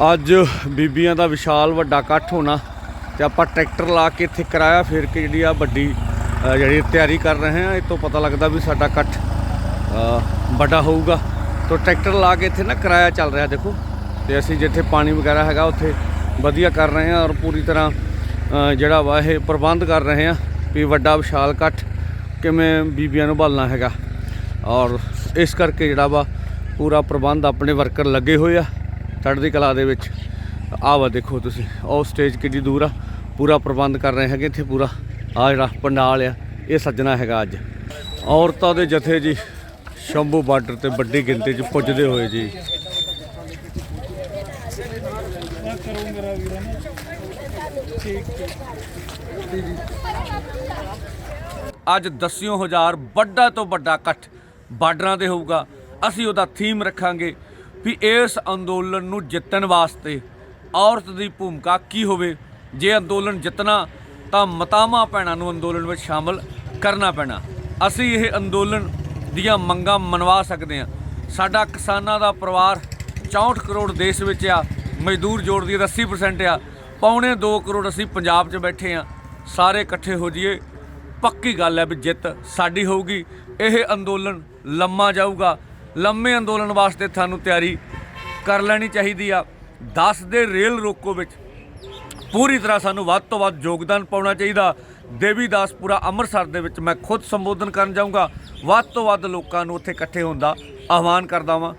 ਅੱਜ ਬੀਬੀਆਂ ਦਾ ਵਿਸ਼ਾਲ ਵੱਡਾ ਇਕੱਠ ਹੋਣਾ ਤੇ ਆਪਾਂ ਟਰੈਕਟਰ ਲਾ ਕੇ ਇੱਥੇ ਕਰਾਇਆ ਫਿਰ ਕੇ ਜਿਹੜੀ ਆ ਵੱਡੀ ਜਿਹੜੀ ਤਿਆਰੀ ਕਰ ਰਹੇ ਆ ਇਹ ਤੋਂ ਪਤਾ ਲੱਗਦਾ ਵੀ ਸਾਡਾ ਇਕੱਠ ਵੱਡਾ ਹੋਊਗਾ। ਤੋਂ ਟਰੈਕਟਰ ਲਾ ਕੇ ਇੱਥੇ ਨਾ ਕਿਰਾਇਆ ਚੱਲ ਰਿਹਾ ਦੇਖੋ, ਤੇ ਅਸੀਂ ਜਿੱਥੇ ਪਾਣੀ ਵਗੈਰਾ ਹੈਗਾ ਉੱਥੇ ਵਧੀਆ ਕਰ ਰਹੇ ਆ ਔਰ ਪੂਰੀ ਤਰ੍ਹਾਂ ਜਿਹੜਾ ਵਾ ਇਹ ਪ੍ਰਬੰਧ ਕਰ ਰਹੇ ਆ ਵੀ ਵੱਡਾ ਵਿਸ਼ਾਲ ਇਕੱਠ ਕਿਵੇਂ ਬੀਬੀਆਂ ਨੂੰ ਭਾਲਣਾ ਹੈਗਾ। ਔਰ ਇਸ ਕਰਕੇ ਜਿਹੜਾ ਵਾ ਪੂਰਾ ਪ੍ਰਬੰਧ ਆਪਣੇ ਵਰਕਰ ਲੱਗੇ ਹੋਏ ਆ। ਚੜ੍ਹਦੀ ਕਲਾ ਦੇ ਵਿੱਚ। ਆਵਾ ਦੇਖੋ ਤੁਸੀਂ, ਉਹ ਸਟੇਜ ਕਿੰਨੀ ਦੂਰ ਆ। ਪੂਰਾ ਪ੍ਰਬੰਧ ਕਰ ਰਹੇ ਹੈਗੇ ਇੱਥੇ ਪੂਰਾ। ਆ ਜਿਹੜਾ ਪੰਡਾਲ ਆ, ਇਹ ਸੱਜਣਾ ਹੈਗਾ ਅੱਜ। ਔਰਤਾਂ ਦੇ ਜਥੇ ਜੀ, ਸ਼ੰਭੂ ਬਾਰਡਰ ਤੇ ਵੱਡੀ ਗਿਣਤੀ 'ਚ ਪੁੱਜਦੇ ਹੋਏ ਜੀ। ਅੱਜ ਦਸਿਓ ਹਜ਼ਾਰ ਵੱਡਾ ਤੋਂ ਵੱਡਾ ਇਕੱਠ ਬਾਰਡਰਾਂ ਤੇ ਹੋਊਗਾ। ਅਸੀਂ ਉਹਦਾ ਥੀਮ ਰੱਖਾਂਗੇ। ਵੀ ਇਸ ਅੰਦੋਲਨ ਨੂੰ ਜਿੱਤਣ ਵਾਸਤੇ ਔਰਤ ਦੀ ਭੂਮਿਕਾ ਕੀ ਹੋਵੇ? ਜੇ ਅੰਦੋਲਨ ਜਿੱਤਣਾ, ਤਾਂ ਮਤਾਵਾਂ ਭੈਣਾਂ ਨੂੰ ਅੰਦੋਲਨ ਵਿੱਚ ਸ਼ਾਮਲ ਕਰਨਾ ਪੈਣਾ। ਅਸੀਂ ਇਹ ਅੰਦੋਲਨ ਦੀਆਂ ਮੰਗਾਂ ਮਨਵਾ ਸਕਦੇ ਹਾਂ। ਸਾਡਾ ਕਿਸਾਨਾਂ ਦਾ ਪਰਿਵਾਰ 64 ਕਰੋੜ ਦੇਸ਼ ਵਿੱਚ ਆ, ਮਜ਼ਦੂਰ ਜੋੜ ਦੀ 80% ਆ। ਪੌਣੇ 2 ਕਰੋੜ ਅਸੀਂ ਪੰਜਾਬ 'ਚ ਬੈਠੇ ਆ ਸਾਰੇ ਇਕੱਠੇ ਹੋ ਜਾਈਏ। ਪੱਕੀ ਗੱਲ ਹੈ ਵੀ ਜਿੱਤ ਸਾਡੀ ਹੋਊਗੀ। ਇਹ ਅੰਦੋਲਨ ਲੰਮਾ ਜਾਊਗਾ। ਲੰਮੇ ਅੰਦੋਲਨ ਵਾਸਤੇ ਤੁਹਾਨੂੰ ਤਿਆਰੀ ਕਰ ਲੈਣੀ ਚਾਹੀਦੀ ਆ। 10 ਦੇ ਰੇਲ ਰੋਕੋ ਵਿੱਚ ਪੂਰੀ ਤਰ੍ਹਾਂ ਸਾਨੂੰ ਵੱਧ ਤੋਂ ਵੱਧ ਯੋਗਦਾਨ ਪਾਉਣਾ ਚਾਹੀਦਾ। ਦੇਵੀ ਦਾਸਪੁਰਾ ਅੰਮ੍ਰਿਤਸਰ ਦੇ ਵਿੱਚ ਮੈਂ ਖੁਦ ਸੰਬੋਧਨ ਕਰਨ ਜਾਊਂਗਾ। ਵੱਧ ਤੋਂ ਵੱਧ ਲੋਕਾਂ ਨੂੰ ਉੱਥੇ ਇਕੱਠੇ ਹੋਣ ਦਾ ਆਹਵਾਨ ਕਰਦਾ ਵਾਂ।